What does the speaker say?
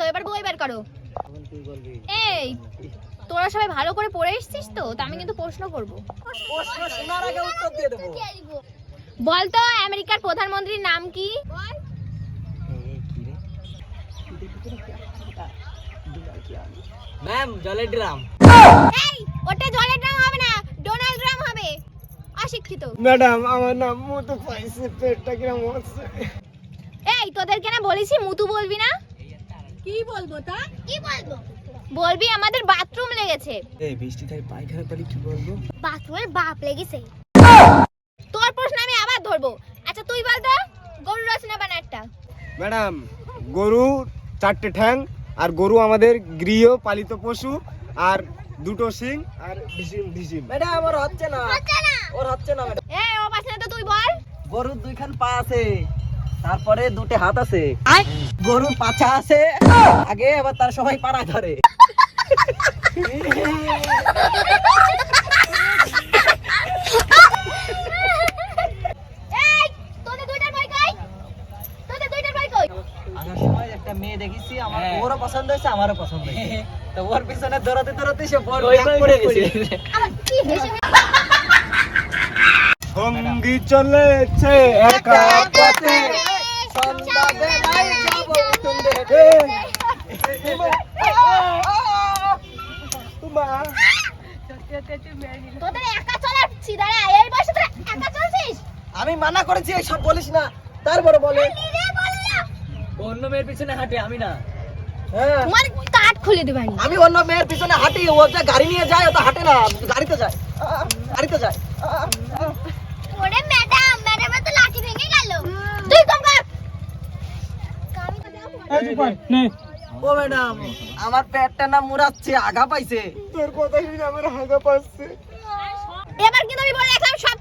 গেছো এবার বই বের করো। এই তোরা সবাই ভালো করে পড়ে এসেছিস তো তা আমি কিন্তু প্রশ্ন করব। প্রশ্ন শোনার আগে উত্তর দিয়ে দেবো। বল তো আমেরিকার প্রধানমন্ত্রীর নাম কি? ম্যাম জলের ড্রাম। এই ওটা জলের ড্রাম হবে না ডোনাল্ড ড্রাম হবে। অশিক্ষিত। ম্যাডাম আমার নাম মতো পাইছে পেটটা কিরম হচ্ছে এই তোদেরকে না বলেছি মুতু বলবি না? কি বলব তা? কি বলব? বলবি আমাদের বাথরুম লেগেছে। এই বৃষ্টি তাই পায়খানা পালি কি বলব? বাথরুমের বাপ লেগেছে। তোর প্রশ্ন আমি আবার ধরবো। আচ্ছা তুই বল তো গরু রচনা বানা একটা। ম্যাডাম গরু চারটে ঠ্যাং আর গরু আমাদের গৃহ পালিত পশু আর দুটো শিং আর ঢিসিম ম্যাডাম ওর হচ্ছে না। ওর হচ্ছে না ম্যাডাম। এই ও পাশে তো তুই বল। গরুর দুইখান পা আছে। তারপরে দুটে হাত আছে। গরুর পাছা আছে। আগে আবার তার সবাই পাড়া ধরে। এই তোদের দুইটার বই কই? তোদের দুইটার বই কই? আসার সময় একটা মেয়ে দেখেছি আমার ওরও পছন্দ হয়েছে আমারও পছন্দ হয়েছে। তো ওর পিছনে দৌড়াতে দৌড়াতে সে বড় পড়ে গেছে। সঙ্গী চলেছে একা। তোদের একা চলাচ্ছি দাঁড়া এই বয়সে তোরা একা চলছিস? আমি মানা করেছি এইসব বলিস না। তারপরে বলে। অন্য মেয়ের পিছনে হাঁটে আমি না। হ্যাঁ। তোমার খুলে আমি অন্য মেয়ের পিছনে হাঁটি ও যে গাড়ি নিয়ে যায় ও তো হাঁটে না গাড়িতে যায়। আহ, গাড়িতে যায়। আহ, আহ। ওরে ম্যাডাম ম্যাডামের তো লাঠি ভেঙে গেল। তুই কম কর। ও ম্যাডাম আমার পেটটা না মুড়াচ্ছে আগা পাইছে। তোর কথা শুনে আমার আগা পাচ্ছে। এবার কিন্তু আমি বলে রাখলাম সব